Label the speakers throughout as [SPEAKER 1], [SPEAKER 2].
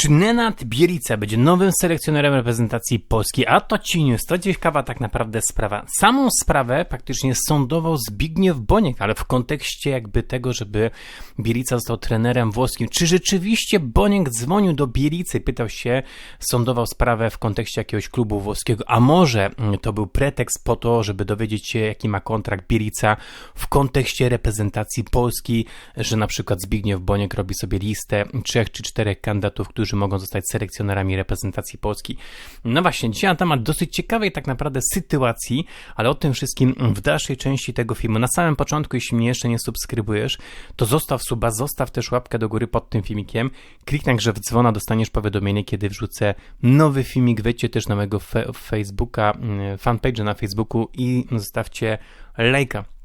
[SPEAKER 1] Czy Nenad Bielica będzie nowym selekcjonerem reprezentacji Polski? A to ci to ciekawa tak naprawdę sprawa. Samą sprawę praktycznie sądował Zbigniew Boniek, ale w kontekście jakby tego, żeby Bielica został trenerem włoskim. Czy rzeczywiście Boniek dzwonił do Bielicy, pytał się, sądował sprawę w kontekście jakiegoś klubu włoskiego, a może mm, to był pretekst po to, żeby dowiedzieć się, jaki ma kontrakt Bielica w kontekście reprezentacji Polski, że na przykład Zbigniew Boniek robi sobie listę trzech czy czterech kandydatów, którzy mogą zostać selekcjonerami reprezentacji Polski. No właśnie, dzisiaj na temat dosyć ciekawej tak naprawdę sytuacji, ale o tym wszystkim w dalszej części tego filmu. Na samym początku, jeśli mnie jeszcze nie subskrybujesz, to zostaw suba, zostaw też łapkę do góry pod tym filmikiem, kliknij grze w dzwona, dostaniesz powiadomienie, kiedy wrzucę nowy filmik, wejdźcie też na mojego Facebooka, mm, fanpage na Facebooku i zostawcie lajka.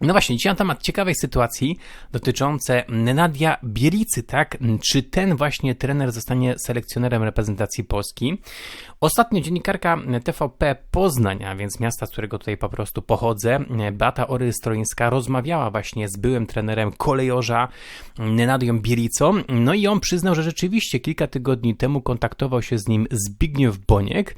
[SPEAKER 1] No właśnie, dzisiaj na temat ciekawej sytuacji dotyczące Nadia Bielicy, tak? Czy ten właśnie trener zostanie selekcjonerem reprezentacji Polski? Ostatnio dziennikarka TVP Poznania, więc miasta, z którego tutaj po prostu pochodzę, Beata Ory-Stroińska rozmawiała właśnie z byłym trenerem kolejorza Nadią Bielicą, no i on przyznał, że rzeczywiście kilka tygodni temu kontaktował się z nim Zbigniew Boniek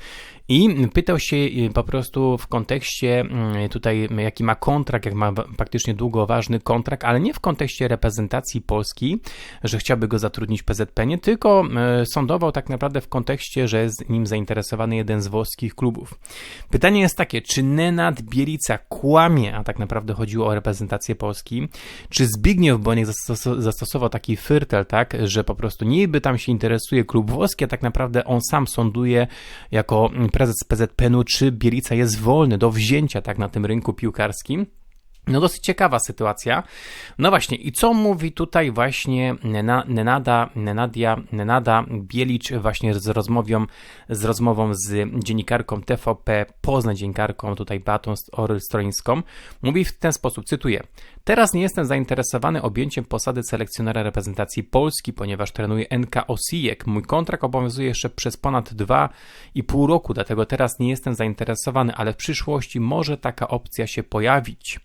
[SPEAKER 1] i pytał się y, po prostu w kontekście mm, tutaj, jaki ma kontrakt, jak ma praktycznie długo ważny kontrakt, ale nie w kontekście reprezentacji Polski, że chciałby go zatrudnić PZP, nie tylko y, sądował tak naprawdę w kontekście, że jest nim zainteresowany jeden z włoskich klubów. Pytanie jest takie, czy Nenad Bielica kłamie, a tak naprawdę chodziło o reprezentację Polski, czy Zbigniew Boniek zastosował taki fyrtel, tak, że po prostu niby tam się interesuje klub włoski, a tak naprawdę on sam sąduje jako prezes PZPN-u, czy Bielica jest wolny do wzięcia tak na tym rynku piłkarskim. No dosyć ciekawa sytuacja. No właśnie, i co mówi tutaj właśnie Nenada, Nenadia, Nenada Bielicz właśnie z rozmową, z rozmową z dziennikarką TVP, poznań dziennikarką tutaj Batą Orystrońską. Mówi w ten sposób, cytuję. Teraz nie jestem zainteresowany objęciem posady selekcjonera reprezentacji Polski, ponieważ trenuję NK Osijek. Mój kontrakt obowiązuje jeszcze przez ponad dwa i pół roku, dlatego teraz nie jestem zainteresowany, ale w przyszłości może taka opcja się pojawić.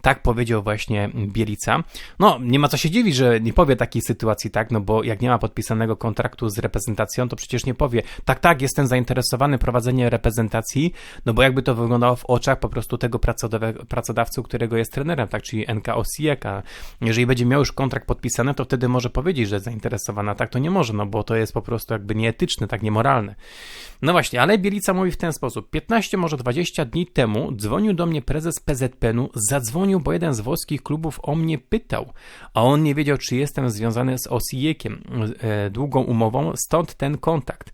[SPEAKER 1] Tak powiedział właśnie Bielica. No, nie ma co się dziwić, że nie powie takiej sytuacji, tak, no bo jak nie ma podpisanego kontraktu z reprezentacją, to przecież nie powie, tak, tak, jestem zainteresowany prowadzeniem reprezentacji, no bo jakby to wyglądało w oczach po prostu tego pracodawcy, którego jest trenerem, tak, czyli NK Osijek, a jeżeli będzie miał już kontrakt podpisany, to wtedy może powiedzieć, że jest zainteresowana, tak, to nie może, no bo to jest po prostu jakby nieetyczne, tak, niemoralne. No właśnie, ale Bielica mówi w ten sposób, 15, może 20 dni temu dzwonił do mnie prezes PZPN-u, zadzwonił bo jeden z włoskich klubów o mnie pytał, a on nie wiedział, czy jestem związany z Osijekiem, e, długą umową, stąd ten kontakt.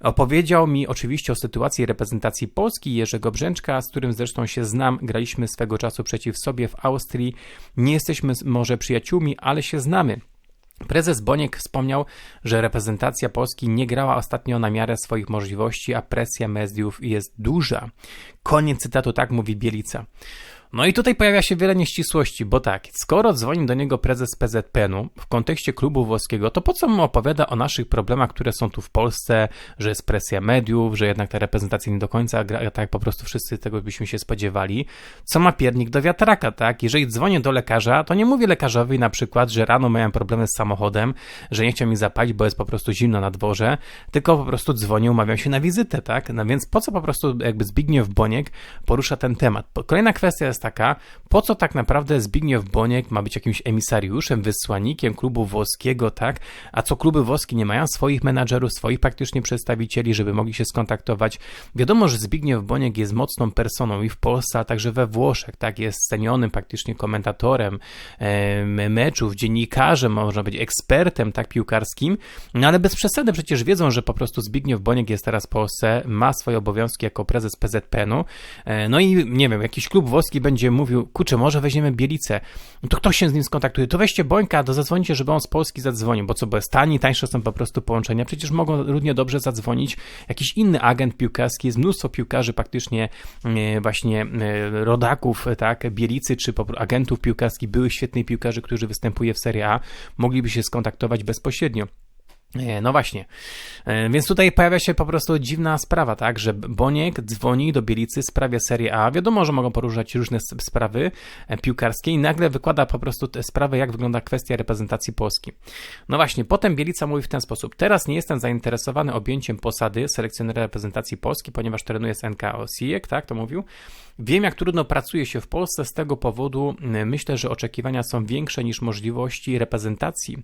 [SPEAKER 1] Opowiedział mi oczywiście o sytuacji reprezentacji Polski Jerzego Brzęczka, z którym zresztą się znam, graliśmy swego czasu przeciw sobie w Austrii. Nie jesteśmy może przyjaciółmi, ale się znamy. Prezes Boniek wspomniał, że reprezentacja Polski nie grała ostatnio na miarę swoich możliwości, a presja mediów jest duża. Koniec cytatu, tak mówi Bielica. No i tutaj pojawia się wiele nieścisłości, bo tak, skoro dzwoni do niego prezes PZPN-u w kontekście klubu włoskiego, to po co mu opowiada o naszych problemach, które są tu w Polsce, że jest presja mediów, że jednak ta reprezentacja nie do końca gra tak, po prostu wszyscy tego byśmy się spodziewali. Co ma piernik do wiatraka, tak? Jeżeli dzwonię do lekarza, to nie mówię lekarzowi na przykład, że rano miałem problemy z samochodem, że nie chciał mi zapalić, bo jest po prostu zimno na dworze, tylko po prostu dzwonię, umawiam się na wizytę, tak? No więc po co po prostu jakby Zbigniew Boniek porusza ten temat? Kolejna kwestia jest taka, po co tak naprawdę Zbigniew Boniek ma być jakimś emisariuszem, wysłannikiem klubu włoskiego, tak? A co kluby włoskie nie mają swoich menadżerów, swoich praktycznie przedstawicieli, żeby mogli się skontaktować. Wiadomo, że Zbigniew Boniek jest mocną personą i w Polsce, a także we Włoszech, tak? Jest cenionym praktycznie komentatorem meczów, dziennikarzem, można być ekspertem, tak, piłkarskim, no ale bez przesady przecież wiedzą, że po prostu Zbigniew Boniek jest teraz w Polsce, ma swoje obowiązki jako prezes PZPN-u, e, no i nie wiem, jakiś klub włoski będzie będzie mówił, kurczę, może weźmiemy Bielicę, no to ktoś się z nim skontaktuje, to weźcie Bońka, to zadzwonicie, żeby on z Polski zadzwonił, bo co, bo jest tani, tańsze są po prostu połączenia, przecież mogą równie dobrze zadzwonić jakiś inny agent piłkarski, jest mnóstwo piłkarzy praktycznie e, właśnie e, rodaków, tak, Bielicy, czy agentów piłkarskich, byłych świetnych piłkarzy, którzy występują w Serie A, mogliby się skontaktować bezpośrednio. No właśnie. E, więc tutaj pojawia się po prostu dziwna sprawa, tak, że Boniek dzwoni do Bielicy w sprawie Serie A. Wiadomo, że mogą poruszać różne sprawy e, piłkarskie i nagle wykłada po prostu tę sprawę, jak wygląda kwestia reprezentacji Polski. No właśnie, potem Bielica mówi w ten sposób. Teraz nie jestem zainteresowany objęciem posady selekcjonera reprezentacji Polski, ponieważ trenuje z NKO SIEK, tak, to mówił. Wiem, jak trudno pracuje się w Polsce, z tego powodu myślę, że oczekiwania są większe niż możliwości reprezentacji.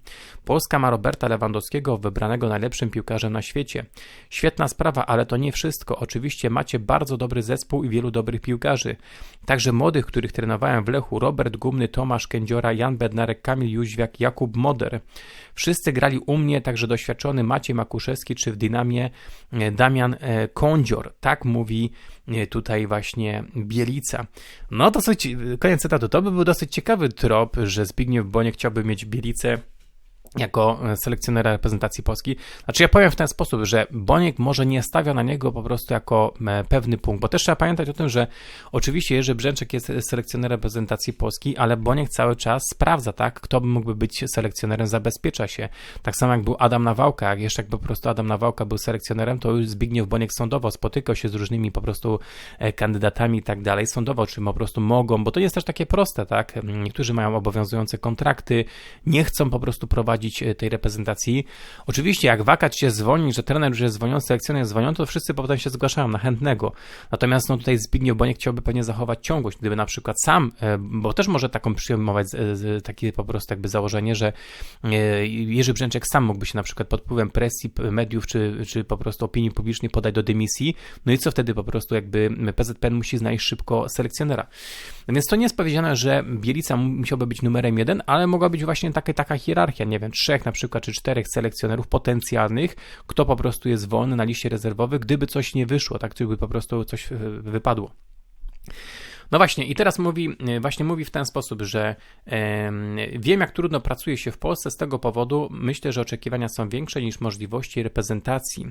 [SPEAKER 1] Polska ma Roberta Lewandowskiego, wybranego najlepszym piłkarzem na świecie. Świetna sprawa, ale to nie wszystko. Oczywiście macie bardzo dobry zespół i wielu dobrych piłkarzy. Także młodych, których trenowałem w Lechu, Robert Gumny, Tomasz Kędziora, Jan Bednarek, Kamil Jóźwiak, Jakub Moder. Wszyscy grali u mnie, także doświadczony Maciej Makuszewski, czy w Dynamie e, Damian e, Kądzior. Tak mówi e, tutaj właśnie Bielica. No dosyć, koniec cytatu, to by był dosyć ciekawy trop, że Zbigniew Boniek chciałby mieć Bielicę jako e, selekcjonera reprezentacji Polski. Znaczy ja powiem w ten sposób, że Boniek może nie stawia na niego po prostu jako e, pewny punkt, bo też trzeba pamiętać o tym, że oczywiście Jerzy Brzęczek jest selekcjonerem reprezentacji Polski, ale Boniek cały czas sprawdza, tak, kto by mógłby być selekcjonerem, zabezpiecza się. Tak samo jak był Adam Nawałka, jak jeszcze jakby po prostu Adam Nawałka był selekcjonerem, to już Zbigniew Boniek sądowo spotykał się z różnymi po prostu e, kandydatami i tak dalej, sądowo, czy po prostu mogą, bo to jest też takie proste, tak, niektórzy mają obowiązujące kontrakty, nie chcą po prostu prowadzić prowadzić e, tej reprezentacji. Oczywiście, jak wakat się dzwoni, że trener już jest zwolniony, selekcjoner jest zwolniony, to wszyscy potem się zgłaszają na chętnego. Natomiast no tutaj Zbigniew Boniek chciałby pewnie zachować ciągłość, gdyby na przykład sam, e, bo też może taką przyjmować takie po prostu jakby założenie, że e, Jerzy Brzęczek sam mógłby się na przykład pod wpływem presji mediów, czy, czy po prostu opinii publicznej podać do dymisji, no i co wtedy po prostu jakby PZPN musi znaleźć szybko selekcjonera. Więc to nie jest powiedziane, że Bielica musiałby być numerem jeden, ale mogła być właśnie taka, taka hierarchia, nie wiem, trzech na przykład, czy czterech selekcjonerów potencjalnych, kto po prostu jest wolny na liście rezerwowych, gdyby coś nie wyszło, tak, gdyby po prostu coś e, wypadło. No właśnie, i teraz mówi, e, właśnie mówi w ten sposób, że wiem, jak trudno pracuje się w Polsce, z tego powodu myślę, że oczekiwania są większe niż możliwości reprezentacji.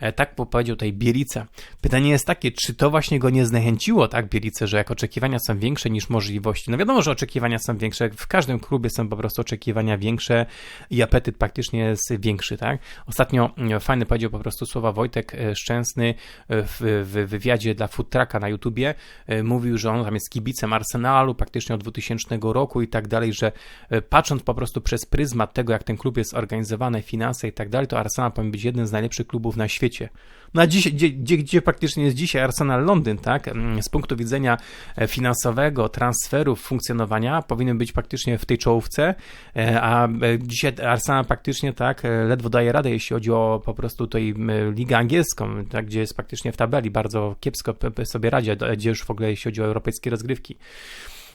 [SPEAKER 1] E, tak powiedział tutaj Bielica. Pytanie jest takie, czy to właśnie go nie zniechęciło, tak, Bielice, że jak oczekiwania są większe niż możliwości? No wiadomo, że oczekiwania są większe, w każdym klubie są po prostu oczekiwania większe i apetyt praktycznie jest większy, tak? Ostatnio e, fajny powiedział po prostu słowa Wojtek Szczęsny w, w wywiadzie dla Food Trucka na YouTubie, mówił, że on tam jest kibicem Arsenalu praktycznie od 2000 roku i tak dalej, że e, patrząc po prostu przez pryzmat tego, jak ten klub jest organizowany, finanse i tak dalej, to Arsenal powinien być jednym z najlepszych klubów na świecie. No a dziś, gdzie, gdzie, gdzie praktycznie jest dzisiaj Arsenal Londyn, tak? Mm, z punktu widzenia e, finansowego, transferów, funkcjonowania powinien być praktycznie w tej czołówce, e, a dzisiaj Arsenal praktycznie tak ledwo daje radę, jeśli chodzi o po prostu tutaj ligę angielską, tak, gdzie jest praktycznie w tabeli bardzo kiepsko sobie radzi, gdzie już w ogóle jeśli chodzi o европейские разгревки.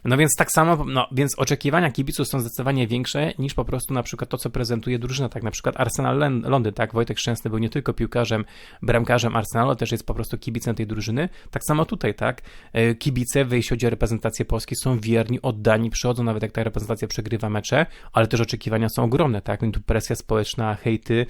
[SPEAKER 1] No więc tak samo, no więc oczekiwania kibiców są zdecydowanie większe niż po prostu na przykład to, co prezentuje drużyna, tak? Na przykład Arsenal Londyn, tak, Wojtek Szczęsny był nie tylko piłkarzem, bramkarzem Arsenalu, też jest po prostu kibicem tej drużyny, tak samo tutaj, tak, e, kibice, jeśli chodzi o reprezentację Polski, są wierni, oddani, przychodzą nawet jak ta reprezentacja przegrywa mecze, ale też oczekiwania są ogromne, tak, tu presja społeczna, hejty,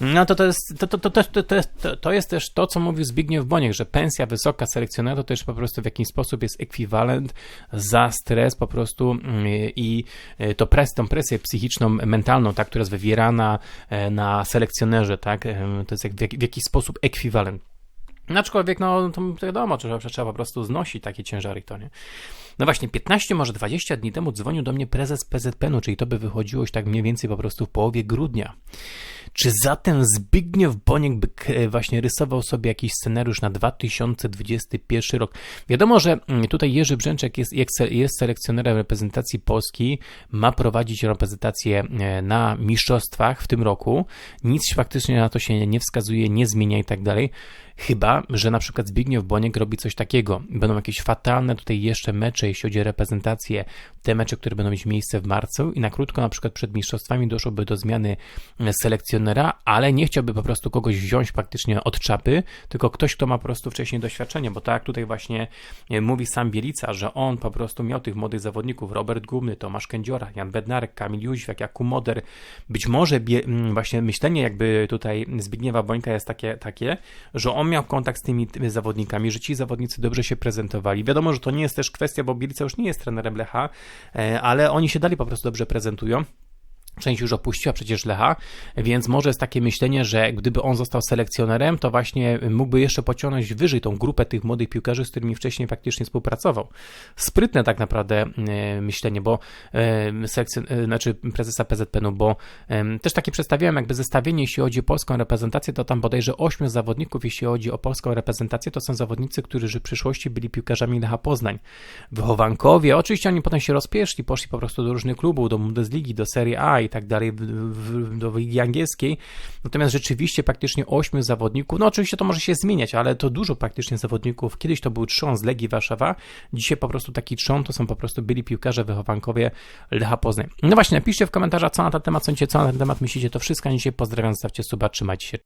[SPEAKER 1] no to to jest, to, to, to, to, to, to jest też to, co mówił Zbigniew Boniek, że pensja wysoka selekcjonera to też po prostu w jakiś sposób jest ekwiwalent za stres po prostu mm, i e, to pres, tą presję psychiczną, mentalną, tak, która jest wywierana e, na selekcjonerze, tak, to jest jak, w, w jakiś sposób ekwiwalent. Aczkolwiek, no, to wiadomo, że trzeba po prostu znosić takie ciężary, to nie. No właśnie, 15, może 20 dni temu dzwonił do mnie prezes PZPN-u, czyli to by wychodziło już tak mniej więcej po prostu w połowie grudnia. Czy zatem Zbigniew Boniek by właśnie rysował sobie jakiś scenariusz na 2021 rok? Wiadomo, że mm, tutaj Jerzy Brzęczek jest, jest selekcjonerem reprezentacji Polski, ma prowadzić reprezentację e, na mistrzostwach w tym roku. Nic faktycznie na to się nie wskazuje, nie zmienia i tak dalej. Chyba, że na przykład Zbigniew Boniek robi coś takiego. Będą jakieś fatalne tutaj jeszcze mecze, jeśli chodzi o reprezentację, te mecze, które będą mieć miejsce w marcu i na krótko na przykład przed mistrzostwami doszłoby do zmiany selekcjonera, ale nie chciałby po prostu kogoś wziąć praktycznie od czapy, tylko ktoś, kto ma po prostu wcześniej doświadczenie, bo tak tutaj właśnie e, mówi sam Bielica, że on po prostu miał tych młodych zawodników, Robert Gumny, Tomasz Kędziora, Jan Bednarek, Kamil Jóźwiak, Jakub Moder. Być może właśnie myślenie jakby tutaj Zbigniewa Bońka jest takie, takie, że on miał kontakt z tymi, zawodnikami, że ci zawodnicy dobrze się prezentowali. Wiadomo, że to nie jest też kwestia, bo Bielica już nie jest trenerem Lecha, e, ale oni się dali po prostu dobrze prezentują. Część już opuściła przecież Lecha, więc może jest takie myślenie, że gdyby on został selekcjonerem, to właśnie mógłby jeszcze pociągnąć wyżej tą grupę tych młodych piłkarzy, z którymi wcześniej faktycznie współpracował. Sprytne tak naprawdę e, myślenie, bo e, selekcjon- e, znaczy prezesa PZPN-u, bo też takie przedstawiałem jakby zestawienie, jeśli chodzi o polską reprezentację, to tam bodajże ośmiu zawodników, jeśli chodzi o polską reprezentację, to są zawodnicy, którzy w przyszłości byli piłkarzami Lecha Poznań. Wychowankowie, oczywiście oni potem się rozpieszli, poszli po prostu do różnych klubów, do Bundesligi, do Serie A i tak dalej, do ligi angielskiej. Natomiast rzeczywiście praktycznie ośmiu zawodników, no oczywiście to może się zmieniać, ale to dużo praktycznie zawodników. Kiedyś to był trzon z Legii Warszawa, dzisiaj po prostu taki trzon to są po prostu byli piłkarze wychowankowie Lecha Poznań. No właśnie, napiszcie w komentarzach, co na ten temat sądzicie, co na ten temat myślicie, to wszystko. Dzisiaj pozdrawiam, zostawcie suba, trzymajcie się.